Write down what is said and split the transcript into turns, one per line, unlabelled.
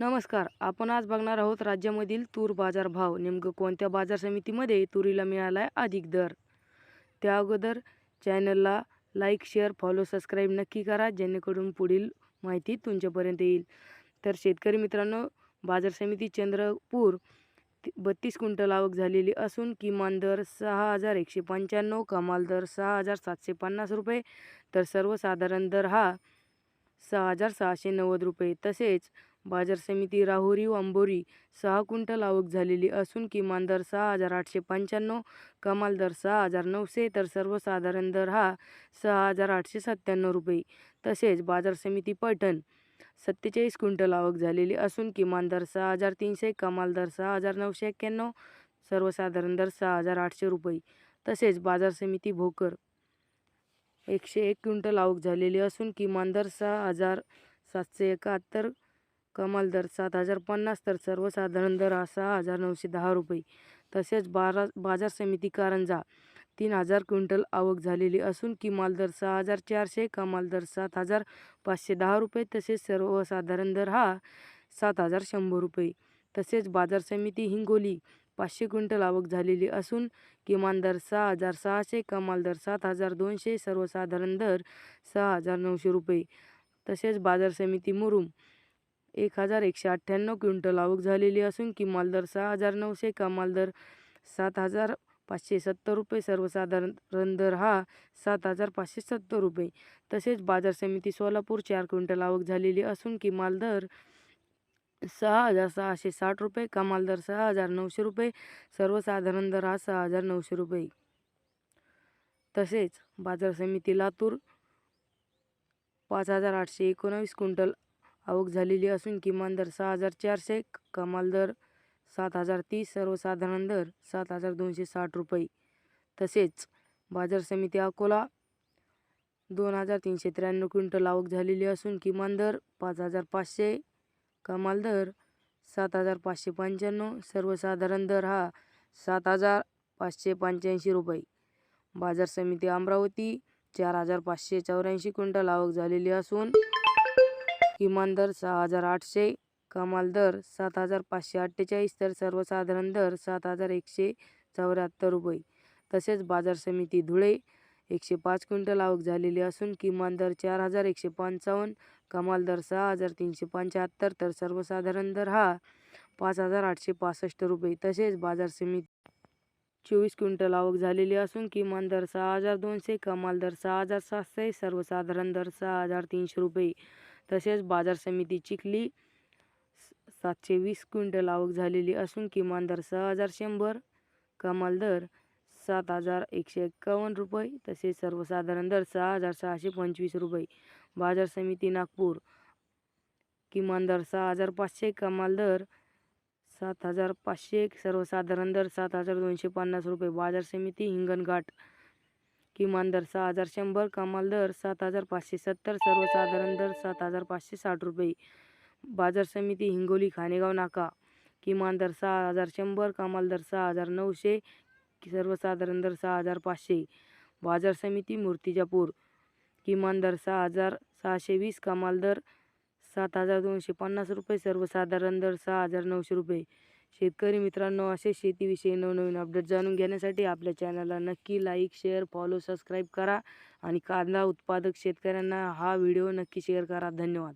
नमस्कार आपण आज बघणार आहोत राज्यामधील तूर बाजार भाव. नेमकं कोणत्या बाजार समितीमध्ये तुरीला मिळाला आहे अधिक दर? त्या अगोदर चॅनलला लाईक शेअर फॉलो सबस्क्राईब नक्की करा जेणेकरून पुढील माहिती तुमच्यापर्यंत येईल. तर शेतकरी मित्रांनो बाजार समिती चंद्रपूर ती- बत्तीस क्विंटल आवक झालेली असून किमान दर सहा हजार एकशे पंच्याण्णव कमाल दर सहा हजार सातशे पन्नास रुपये. तर सर्वसाधारण दर हा सहा हजार सहाशे नव्वद रुपये. तसेच बाजार समिती राहुरी वांबोरी सहा क्विंटल आवक झालेली असून किमान दर सहा हजार आठशे पंच्याण्णव कमाल दर सहा हजार नऊशे तर सर्वसाधारण दर हा सहा हजार आठशे सत्त्याण्णव रुपये. तसेच बाजार समिती पैठण सत्तेचाळीस क्विंटल आवक झालेली असून किमान दर सहा हजार तीनशे कमाल दर सहा हजार नऊशे एक्क्याण्णव सर्वसाधारण दर सहा हजार आठशे रुपये. तसेच बाजार समिती भोकर एकशे एक क्विंटल आवक झालेली असून किमान दर सहा हजार सातशे एकाहत्तर कमाल दर सात हजार पन्नास तर सर्वसाधारण दर हा सहा हजार नऊशे दहा रुपये. तसेच बारा बाजार समिती कारंजा तीन हजार क्विंटल आवक झालेली असून किमाल दर सहा हजार चारशे कमाल दर सात हजार पाचशे दहा रुपये. तसेच सर्वसाधारण दर हा सात हजार शंभर रुपये. तसेच बाजार समिती हिंगोली पाचशे क्विंटल आवक झालेली असून किमान दर सहा हजार सहाशे कमाल दर सात हजार दोनशे सर्वसाधारण दर सहा हजार नऊशे रुपये. तसेच बाजार समिती मुरुम एक हजार एकशे अठ्ठ्याण्णव क्विंटल आवक झालेली असून किमान दर सहा हजार नऊशे कमाल दर सात हजार पाचशे सत्तर रुपये सर्वसाधारण दर हा सात हजार पाचशे सत्तर रुपये. तसेच बाजार समिती सोलापूर चार क्विंटल आवक झालेली असून किमान दर सहा हजार सहाशे साठ रुपये कमाल दर सहा हजार नऊशे रुपये सर्वसाधारण दर हा सहा हजार नऊशे रुपये. तसेच बाजार समिती लातूर पाच हजार आठशे एकोणावीस क्विंटल आवक झालेली असून किमान दर सहा हजार चारशे कमाल दर सात हजार तीस सर्वसाधारण दर सात हजार दोनशे साठ रुपये. तसेच बाजार समिती अकोला दोन हजार तीनशे त्र्याण्णव क्विंटल आवक झालेली असून किमान दर पाच हजार पाचशे कमाल दर सात हजार पाचशे पंच्याण्णव सर्वसाधारण दर हा सात हजार पाचशे पंच्याऐंशी रुपये. बाजार समिती अमरावती चार हजार पाचशे चौऱ्याऐंशी क्विंटल आवक झालेली असून किमान दर सहा हजार आठशे कमाल दर सात हजार पाचशे अठ्ठेचाळीस तर सर्वसाधारण दर सात हजार एकशे चौऱ्याहत्तर रुपये. तसेच बाजार समिती धुळे एकशे पाच क्विंटल आवक झालेली असून किमान दर चार हजार एकशे पंचावन्न कमाल दर सहा हजार तीनशे पंच्याहत्तर तर सर्वसाधारण दर हा पाच हजार आठशे पासष्ट रुपये. तसेच बाजार समिती चोवीस क्विंटल आवक झालेली असून किमान दर सहा हजार दोनशे कमाल दर सहा हजार सातशे सर्वसाधारण दर सहा हजार तीनशे रुपये. तसेच बाजार समिती चिखली सातशे वीस क्विंटल आवक झालेली असून किमान दर सहा हजार शंभर कमाल दर सात हजार एकशे एक्कावन्न रुपये तसेच सर्वसाधारण दर सहा हजार सहाशे पंचवीस रुपये. बाजार समिती नागपूर किमान दर सहा हजार पाचशे कमाल दर सात हजार पाचशे एक सर्वसाधारण दर सात हजार दोनशे पन्नास रुपये. बाजार समिती हिंगणघाट किमान दर सहा हजार शंभर कमाल दर सात हजार पाचशे सत्तर सर्वसाधारण दर सात हजार पाचशे साठ रुपये. बाजार समिती हिंगोली खानेगाव नाका. किमान दर सहा हजार शंभर कमाल दर सहा हजार नऊशे सर्वसाधारण दर सहा हजार पाचशे. बाजार समिती मूर्तिजापूर. किमान दर सहा हजार सहाशे वीस कमाल दर सात हजार दोनशे पन्नास रुपये सर्वसाधारण दर सहा हजार नऊशे रुपये. शेतकरी मित्रांनो असे शेतीविषयी नवनवीन अपडेट जाणून घेण्यासाठी आपल्या चॅनलला नक्की लाईक शेअर फॉलो सबस्क्राईब करा आणि कांदा उत्पादक शेतकऱ्यांना हा व्हिडिओ नक्की शेअर करा. धन्यवाद.